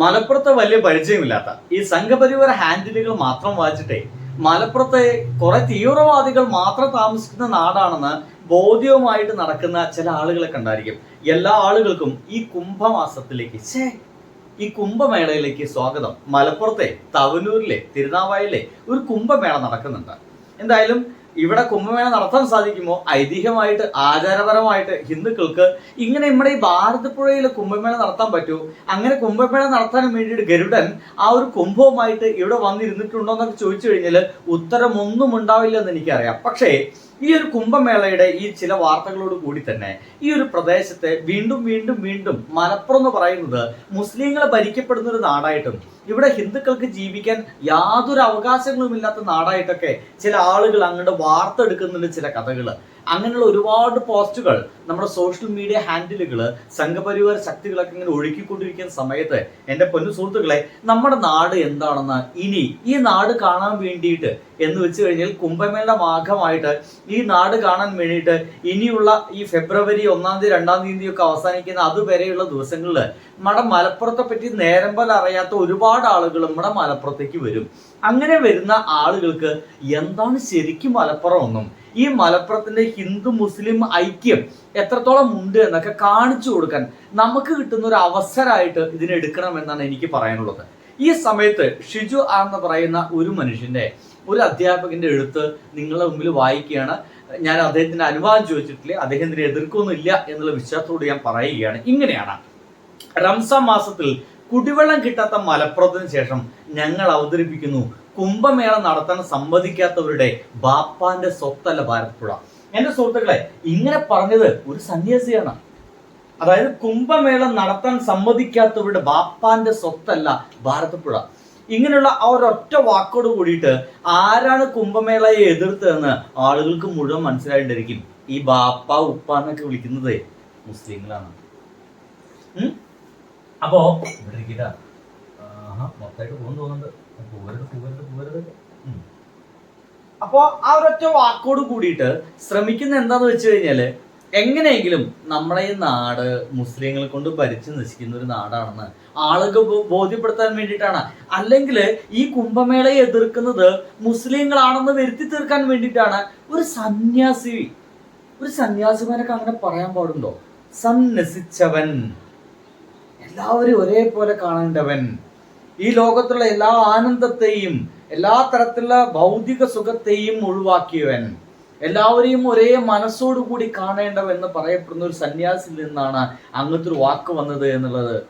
മലപ്പുറത്ത് വലിയ പരിചയമില്ലാത്ത ഈ സംഘപരിവാര ഹാൻഡിലുകൾ മാത്രം വായിച്ചിട്ടേ മലപ്പുറത്തെ കുറെ തീവ്രവാദികൾ മാത്രം താമസിക്കുന്ന നാടാണെന്ന് ബോധ്യവുമായിട്ട് നടക്കുന്ന ചില ആളുകളെ കണ്ടായിരിക്കും. എല്ലാ ആളുകൾക്കും ഈ കുംഭമാസത്തിലേക്ക് ഈ കുംഭമേളയിലേക്ക് സ്വാഗതം. മലപ്പുറത്തെ തവനൂരിലെ തിരുനാവായിലെ ഒരു കുംഭമേള നടക്കുന്നുണ്ട്. എന്തായാലും ഇവിടെ കുംഭമേള നടത്താൻ സാധിക്കുമോ? ഐതിഹ്യമായിട്ട് ആചാരപരമായിട്ട് ഹിന്ദുക്കൾക്ക് ഇങ്ങനെ നമ്മുടെ ഈ ഭാരതപ്പുഴയിൽ കുംഭമേള നടത്താൻ പറ്റുമോ അങ്ങനെ കുംഭമേള നടത്താൻ വേണ്ടിയിട്ട് ഗരുഡൻ ആ ഒരു കുംഭവുമായിട്ട് ഇവിടെ വന്നിരുന്നിട്ടുണ്ടോ എന്നൊക്കെ ചോദിച്ചു കഴിഞ്ഞാൽ ഉത്തരമൊന്നും ഉണ്ടാവില്ല എന്ന് എനിക്കറിയാം. പക്ഷേ ഈ ഒരു കുംഭമേളയുടെ ഈ ചില വാർത്തകളോട് കൂടി തന്നെ ഈ ഒരു പ്രദേശത്തെ വീണ്ടും വീണ്ടും വീണ്ടും മലപ്പുറം എന്ന് പറയുന്നത് മുസ്ലിങ്ങളെ ഭരിക്കപ്പെടുന്ന ഒരു നാടായിട്ടും ഇവിടെ ഹിന്ദുക്കൾക്ക് ജീവിക്കാൻ യാതൊരു അവകാശങ്ങളും ഇല്ലാത്ത നാടായിട്ടൊക്കെ ചില ആളുകൾ അങ്ങോട്ട് വാർത്തെടുക്കുന്നുണ്ട് ചില കഥകൾ അങ്ങനെയുള്ള ഒരുപാട് പോസ്റ്റുകൾ നമ്മുടെ സോഷ്യൽ മീഡിയ ഹാൻഡിലുകൾ സംഘപരിവാര ശക്തികളൊക്കെ ഇങ്ങനെ ഒഴുക്കിക്കൊണ്ടിരിക്കുന്ന സമയത്ത് എന്റെ പൊന്നു സുഹൃത്തുക്കളെ നമ്മുടെ നാട് എന്താണെന്ന് ഇനി ഈ നാട് കാണാൻ വേണ്ടിയിട്ട് എന്ന് വെച്ച് കഴിഞ്ഞാൽ കുംഭമേള ഭാഗമായിട്ട് ഈ നാട് കാണാൻ വേണ്ടിയിട്ട് ഇനിയുള്ള ഈ ഫെബ്രുവരി ഒന്നാം തീയതി രണ്ടാം തീയതി ഒക്കെ അവസാനിക്കുന്ന അതുവരെയുള്ള ദിവസങ്ങളിൽ നമ്മുടെ മലപ്പുറത്തെ പറ്റി നേരമ്പൽ അറിയാത്ത ഒരുപാട് ആളുകൾ നമ്മുടെ മലപ്പുറത്തേക്ക് വരും. അങ്ങനെ വരുന്ന ആളുകൾക്ക് എന്താണ് ശരിക്കും മലപ്പുറം എന്നും ഈ മലപ്പുറത്തിന്റെ ഹിന്ദു മുസ്ലിം ഐക്യം എത്രത്തോളം ഉണ്ട് എന്നൊക്കെ കാണിച്ചു കൊടുക്കാൻ നമുക്ക് കിട്ടുന്ന ഒരു അവസരമായിട്ട് ഇതിനെടുക്കണം എന്നാണ് എനിക്ക് പറയാനുള്ളത്. ഈ സമയത്ത് ഷിജു എന്ന് പറയുന്ന ഒരു മനുഷ്യന്റെ ഒരു അധ്യാപകന്റെ എഴുത്ത് നിങ്ങളുടെ മുമ്പിൽ വായിക്കുകയാണ്. ഞാൻ അദ്ദേഹത്തിന്റെ അനുവാദം ചോദിച്ചിട്ടില്ല അദ്ദേഹത്തിന് എതിർക്കൊന്നുമില്ല എന്നുള്ള വിശ്വാസത്തോട് ഞാൻ പറയുകയാണ്. ഇങ്ങനെയാണ്. റംസാൻ മാസത്തിൽ കുടിവെള്ളം കിട്ടാത്ത മലപ്പുറത്തിന് ശേഷം ഞങ്ങൾ അവതരിപ്പിക്കുന്നു കുംഭമേള നടത്താൻ സമ്മതിക്കാത്തവരുടെ ബാപ്പാന്റെ സ്വത്തല്ല ഭാരതപ്പുഴ. എന്റെ സുഹൃത്തുക്കളെ ഇങ്ങനെ പറഞ്ഞത് ഒരു സന്യാസിയാണ്. അതായത് കുംഭമേള നടത്താൻ സമ്മതിക്കാത്തവരുടെ ബാപ്പാന്റെ സ്വത്തല്ല ഭാരതപ്പുഴ. ഇങ്ങനെയുള്ള ആ ഒരൊറ്റ വാക്കോട് കൂടിയിട്ട് ആരാണ് കുംഭമേളയെ എതിർത്തതെന്ന് ആളുകൾക്ക് മുഴുവൻ മനസ്സിലായിട്ടിരിക്കും. ഈ ബാപ്പ ഉപ്പ എന്നൊക്കെ വിളിക്കുന്നത് മുസ്ലിങ്ങളാണ്? അപ്പോ ഇവിടെ മൊത്തമായിട്ട് പോകുന്നു തോന്നുന്നുണ്ട്. അപ്പോ ആ ഒരൊറ്റ വാക്കോട് കൂടിയിട്ട് ശ്രമിക്കുന്ന എന്താന്ന് വെച്ച് കഴിഞ്ഞാൽ എങ്ങനെയെങ്കിലും നമ്മളെ ഈ നാട് മുസ്ലിങ്ങളെ കൊണ്ട് ഭരിച്ചു നശിക്കുന്ന ഒരു നാടാണെന്ന് ആളുകൾ ബോ- ബോധ്യപ്പെടുത്താൻ വേണ്ടിയിട്ടാണ്. അല്ലെങ്കിൽ ഈ കുംഭമേളയെ എതിർക്കുന്നത് മുസ്ലിങ്ങളാണെന്ന് വരുത്തി തീർക്കാൻ വേണ്ടിയിട്ടാണ്. ഒരു സന്യാസി ഒരു സന്യാസിമാരൊക്കെ അങ്ങനെ പറയാൻ പാടുണ്ടോ? സന്യസിച്ചവൻ. എല്ലാവരും ഒരേപോലെ കാണേണ്ടവൻ. ഈ ലോകത്തുള്ള എല്ലാ ആനന്ദത്തെയും എല്ലാ തരത്തിലുള്ള ഭൗതിക സുഖത്തെയും ഒഴിവാക്കിയവൻ എല്ലാവരെയും ഒരേ മനസ്സോടുകൂടി കാണേണ്ടവൻ എന്ന് പറയപ്പെടുന്ന ഒരു സന്യാസിൽ നിന്നാണ് അങ്ങനത്തെ ഒരു വാക്ക് വന്നത് എന്നുള്ളത്.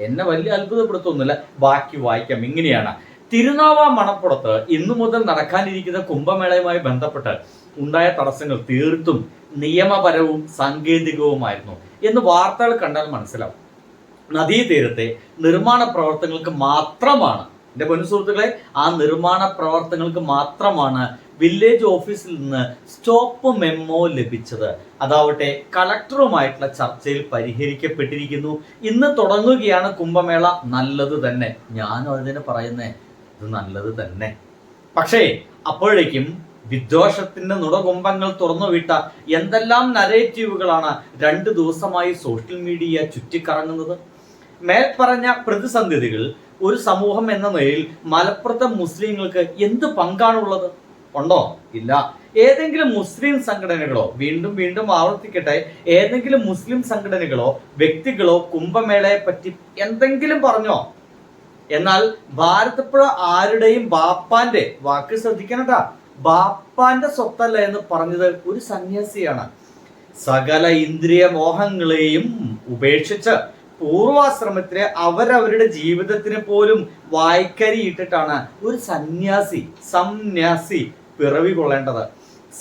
എന്നെ വലിയ അത്ഭുതപ്പെടുത്തൊന്നുമില്ല. ബാക്കി വായിക്കാം. ഇങ്ങനെയാണ്. തിരുനാവ മണപ്പുറത്ത് ഇന്നു മുതൽ നടക്കാനിരിക്കുന്ന കുംഭമേളയുമായി ബന്ധപ്പെട്ട് ഉണ്ടായ തടസ്സങ്ങൾ തീർത്തും നിയമപരവും സാങ്കേതികവുമായിരുന്നു എന്ന് വാർത്തകൾ കണ്ടാൽ മനസ്സിലാവും. നദീതീരത്തെ നിർമ്മാണ പ്രവർത്തനങ്ങൾക്ക് മാത്രമാണ്. എന്റെ പൊന്നു സുഹൃത്തുക്കളെ ആ നിർമ്മാണ പ്രവർത്തനങ്ങൾക്ക് മാത്രമാണ് വില്ലേജ് ഓഫീസിൽ നിന്ന് സ്റ്റോപ്പ് മെമ്മോ ലഭിച്ചത്. അതാവട്ടെ കളക്ടറുമായിട്ടുള്ള ചർച്ചയിൽ പരിഹരിക്കപ്പെട്ടിരിക്കുന്നു. ഇന്ന് തുടങ്ങുകയാണ് കുംഭമേള. നല്ലത് തന്നെ. ഞാനും അതിനെ പറയുന്നേ. ഇത് നല്ലത് തന്നെ. പക്ഷേ അപ്പോഴേക്കും വിദ്വേഷത്തിന്റെ നുടകുംഭങ്ങൾ തുറന്നുവിട്ട എന്തെല്ലാം നരേറ്റീവുകളാണ് രണ്ട് ദിവസമായി സോഷ്യൽ മീഡിയ ചുറ്റിക്കറങ്ങുന്നത്? മേൽപ്പറഞ്ഞ പ്രതിസന്ധികൾ ഒരു സമൂഹം എന്ന നിലയിൽ മലപ്പുറത്തെ മുസ്ലിങ്ങൾക്ക് എന്ത് പങ്കാണുള്ളത്? ഉണ്ടോ? ഇല്ല. ഏതെങ്കിലും മുസ്ലിം സംഘടനകളോ വീണ്ടും വീണ്ടും ആവർത്തിക്കട്ടെ ഏതെങ്കിലും മുസ്ലിം സംഘടനകളോ വ്യക്തികളോ കുംഭമേളയെ പറ്റി എന്തെങ്കിലും പറഞ്ഞോ? എന്നാൽ ഭാരതപ്പുഴ ആരുടെയും ബാപ്പാന്റെ വാക്ക് ശ്രദ്ധിക്കണട്ടാ ബാപ്പാന്റെ സ്വത്തല്ല എന്ന് പറഞ്ഞത് ഒരു സന്യാസിയാണ്. സകല ഇന്ദ്രിയ മോഹങ്ങളെയും ഉപേക്ഷിച്ച് പൂർവാശ്രമത്തിലെ അവരവരുടെ ജീവിതത്തിന് പോലും വായ്ക്കരിയിട്ടിട്ടാണ് ഒരു സന്യാസി സംന്യാസി പിറവി കൊള്ളേണ്ടത്.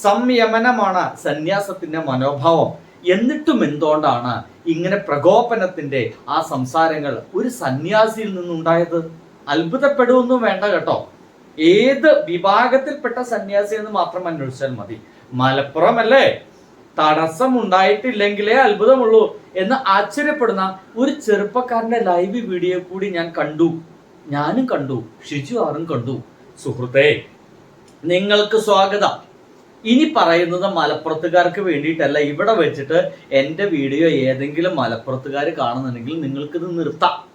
സംയമനമാണ് സന്യാസത്തിന്റെ മനോഭാവം. എന്നിട്ടും എന്തുകൊണ്ടാണ് ഇങ്ങനെ പ്രകോപനത്തിന്റെ ആ സംസാരങ്ങൾ ഒരു സന്യാസിയിൽ നിന്നുണ്ടായത്? അത്ഭുതപ്പെടുമെന്നും വേണ്ട കേട്ടോ. ഏത് വിഭാഗത്തിൽപ്പെട്ട സന്യാസി എന്ന് മാത്രം അന്വേഷിച്ചാൽ മതി. മലപ്പുറം അല്ലേ? തടസ്സം ഉണ്ടായിട്ടില്ലെങ്കിലേ അത്ഭുതമുള്ളൂ എന്ന് ആശ്ചര്യപ്പെടുന്ന ഒരു ചെറുപ്പക്കാരന്റെ ലൈവ് വീഡിയോ കൂടി ഞാൻ കണ്ടു. ഞാനും കണ്ടു. ഷിജു ആറും കണ്ടു. സുഹൃത്തെ നിങ്ങൾക്ക് സ്വാഗതം. ഇനി പറയുന്നത് മലപ്പുറത്തുകാർക്ക് വേണ്ടിയിട്ടല്ല. ഇവിടെ വെച്ചിട്ട് എന്റെ വീഡിയോ ഏതെങ്കിലും മലപ്പുറത്തുകാർ കാണുന്നുണ്ടെങ്കിൽ നിങ്ങൾക്കിത് നിർത്താം.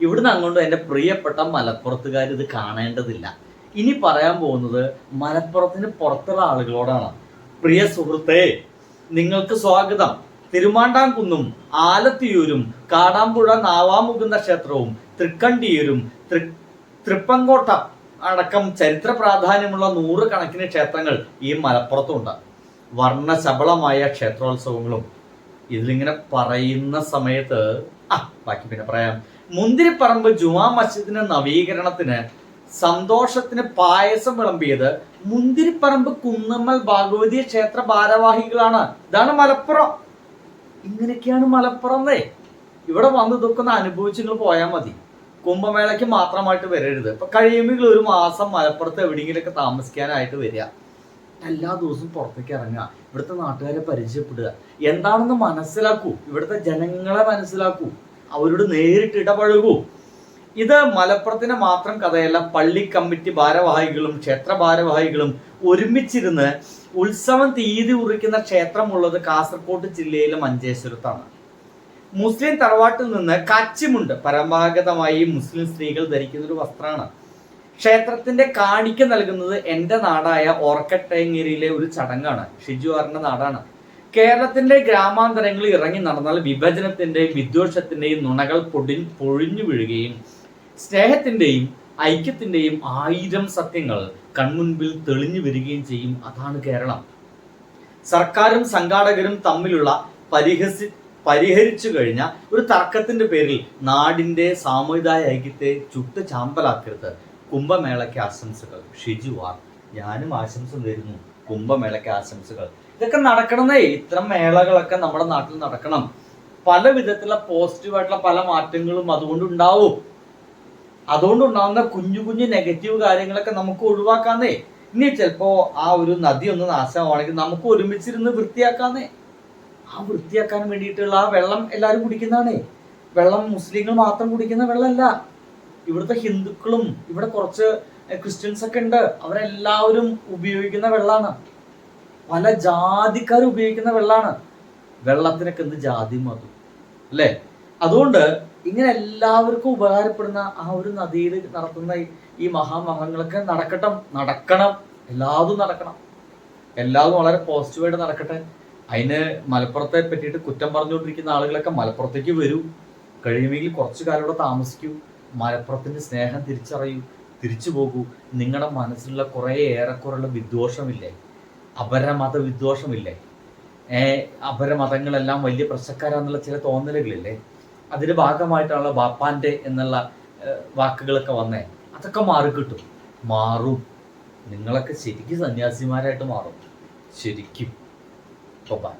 ഇവിടുന്ന് അങ്ങോട്ട് എന്റെ പ്രിയപ്പെട്ട മലപ്പുറത്തുകാർ ഇത് കാണേണ്ടതില്ല. ഇനി പറയാൻ പോകുന്നത് മലപ്പുറത്തിന് പുറത്തുള്ള ആളുകളോടാണ്. പ്രിയ സുഹൃത്തേ നിങ്ങൾക്ക് സ്വാഗതം. തിരുമാണ്ടാംകുന്നും ആലത്തിയൂരും കാടാമ്പുഴ നാവാമുകുന്ദ ക്ഷേത്രവും തൃക്കണ്ടിയൂരും തൃ തൃപ്പങ്കോട്ട അടക്കം ചരിത്ര പ്രാധാന്യമുള്ള നൂറുകണക്കിന് ക്ഷേത്രങ്ങൾ ഈ മലപ്പുറത്തുണ്ട്. വർണശബളമായ ക്ഷേത്രോത്സവങ്ങളും. ഇതിലിങ്ങനെ പറയുന്ന സമയത്ത് ആ ബാക്കി പിന്നെ പറയാം. മുന്തിരിപ്പറമ്പ് ജുമാ മസ്ജിദിന്റെ നവീകരണത്തിന് സന്തോഷത്തിന് പായസം വിളമ്പിയത് മുന്തിരിപ്പറമ്പ് കുന്നമ്മൽ ഭാഗവതി ക്ഷേത്ര ഭാരവാഹികളാണ്. ഇതാണ് മലപ്പുറം. ഇങ്ങനെയൊക്കെയാണ് മലപ്പുറം എന്നേ ഇവിടെ വന്ന് ഇതൊക്കെ ഒന്ന് അനുഭവിച്ച് നിങ്ങൾ പോയാൽ മതി. കുംഭമേളയ്ക്ക് മാത്രമായിട്ട് വരരുത്. ഇപ്പൊ കഴിയുമെങ്കിൽ ഒരു മാസം മലപ്പുറത്ത് എവിടെയെങ്കിലുമൊക്കെ താമസിക്കാനായിട്ട് വരിക. എല്ലാ ദിവസവും പുറത്തേക്ക് ഇറങ്ങുക. ഇവിടുത്തെ നാട്ടുകാരെ പരിചയപ്പെടുക. എന്താണെന്ന് മനസ്സിലാക്കൂ. ഇവിടുത്തെ ജനങ്ങളെ മനസ്സിലാക്കൂ. അവരോട് നേരിട്ട് ഇടപഴകൂ. ഇത് മലപ്പുറത്തിന് മാത്രം കഥയല്ല പള്ളി കമ്മിറ്റി ഭാരവാഹികളും ക്ഷേത്ര ഭാരവാഹികളും ഒരുമിച്ചിരുന്ന് ഉത്സവം തീയതി കുറിക്കുന്ന ക്ഷേത്രമുള്ളത് കാസർഗോഡ് ജില്ലയിലെ മഞ്ചേശ്വരത്താണ്. മുസ്ലിം തറവാട്ടിൽ നിന്ന് കച്ചിമുണ്ട് പരമ്പരാഗതമായി മുസ്ലിം സ്ത്രീകൾ ധരിക്കുന്ന ഒരു വസ്ത്രമാണ്. ക്ഷേത്രത്തിന്റെ കാണിക്ക നൽകുന്നത് എന്റെ നാടായ ഓർക്കട്ടേങ്ങേരിയിലെ ഒരു ചടങ്ങാണ് ഷിജുവാറിന്റെ നാടാണ്. കേരളത്തിന്റെ ഗ്രാമാന്തരങ്ങളിൽ ഇറങ്ങി നടന്നാൽ വിഭജനത്തിന്റെയും വിദ്വേഷത്തിന്റെയും നുണകൾ പൊടി പൊഴിഞ്ഞു വീഴുകയും സ്നേഹത്തിന്റെയും ഐക്യത്തിന്റെയും ആയിരം സത്യങ്ങൾ കൺമുൻപിൽ തെളിഞ്ഞു വരികയും ചെയ്യും. അതാണ് കേരളം. സർക്കാരും സംഘാടകരും തമ്മിലുള്ള പരിഹസി പരിഹരിച്ചു കഴിഞ്ഞ ഒരു തർക്കത്തിന്റെ പേരിൽ നാടിന്റെ സാമുദായ ഐക്യത്തെ ചുട്ട് ചാമ്പലാക്കരുത്. കുംഭമേളയ്ക്ക് ആശംസകൾ. ഷിജുവാർ ഞാനും ആശംസ നേരുന്നു. കുംഭമേളയ്ക്ക് ആശംസകൾ. ഇതൊക്കെ നടക്കണമെന്നേ ഇത്തരം മേളകളൊക്കെ നമ്മുടെ നാട്ടിൽ നടക്കണം. പല വിധത്തിലുള്ള പോസിറ്റീവായിട്ടുള്ള പല മാറ്റങ്ങളും അതുകൊണ്ട് ഉണ്ടാവും അതുകൊണ്ട് ഉണ്ടാവുന്ന കുഞ്ഞു കുഞ്ഞു നെഗറ്റീവ് കാര്യങ്ങളൊക്കെ നമുക്ക് ഒഴിവാക്കാന്നേ. ഇനി ചിലപ്പോ ആ ഒരു നദി ഒന്ന് നാശമാണെങ്കിൽ നമുക്ക് ഒരുമിച്ചിരുന്ന് വൃത്തിയാക്കാന്നേ. ആ വൃത്തിയാക്കാൻ വേണ്ടിയിട്ടുള്ള ആ വെള്ളം എല്ലാവരും കുടിക്കുന്നതാണേ. വെള്ളം മുസ്ലിങ്ങൾ മാത്രം കുടിക്കുന്ന വെള്ളമല്ല. ഇവിടുത്തെ ഹിന്ദുക്കളും ഇവിടെ കുറച്ച് ക്രിസ്ത്യൻസ് ഒക്കെ ഉണ്ട്. അവരെല്ലാവരും ഉപയോഗിക്കുന്ന വെള്ളമാണ്. പല ജാതിക്കാർ ഉപയോഗിക്കുന്ന വെള്ളമാണ് വെള്ളത്തിനൊക്കെ എന്ത് ജാതി മതം അല്ലേ? അതുകൊണ്ട് ഇങ്ങനെ എല്ലാവർക്കും ഉപകാരപ്പെടുന്ന ആ ഒരു നദിയിൽ നടത്തുന്ന ഈ- മഹാമഹങ്ങളൊക്കെ നടക്കട്ടെ നടക്കണം. എല്ലാതും നടക്കണം. എല്ലാതും വളരെ പോസിറ്റീവായിട്ട് നടക്കട്ടെ. അതിന് മലപ്പുറത്തെ പറ്റിയിട്ട് കുറ്റം പറഞ്ഞുകൊണ്ടിരിക്കുന്ന ആളുകളൊക്കെ മലപ്പുറത്തേക്ക് വരൂ. കഴിയുമെങ്കിൽ കുറച്ചു കാലം ഇവിടെ താമസിക്കൂ. മലപ്പുറത്തിന്റെ സ്നേഹം തിരിച്ചറിയൂ തിരിച്ചു പോകൂ. നിങ്ങളുടെ മനസ്സിലുള്ള കുറേ ഏറെക്കുറെയുള്ള വിദ്വേഷമില്ലേ? അപരമത വിദ്വേഷമില്ലേ അപരമതങ്ങളെല്ലാം വലിയ പ്രശ്നക്കാരാന്നുള്ള ചില തോന്നലുകളില്ലേ? അതിന്റെ ഭാഗമായിട്ടാണല്ലോ ബാപ്പാന്റെ എന്നുള്ള വാക്കുകളൊക്കെ വന്നേ. അതൊക്കെ മാറിക്കിട്ടും മാറും. നിങ്ങളൊക്കെ ശരിക്കും സന്യാസിമാരായിട്ട് മാറും. ശരിക്കും. ബൈ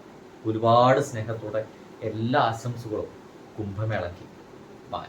ഒരുപാട് സ്നേഹത്തോടെ എല്ലാ ആശംസകളും കുംഭമേളയ്ക്ക്. ബൈ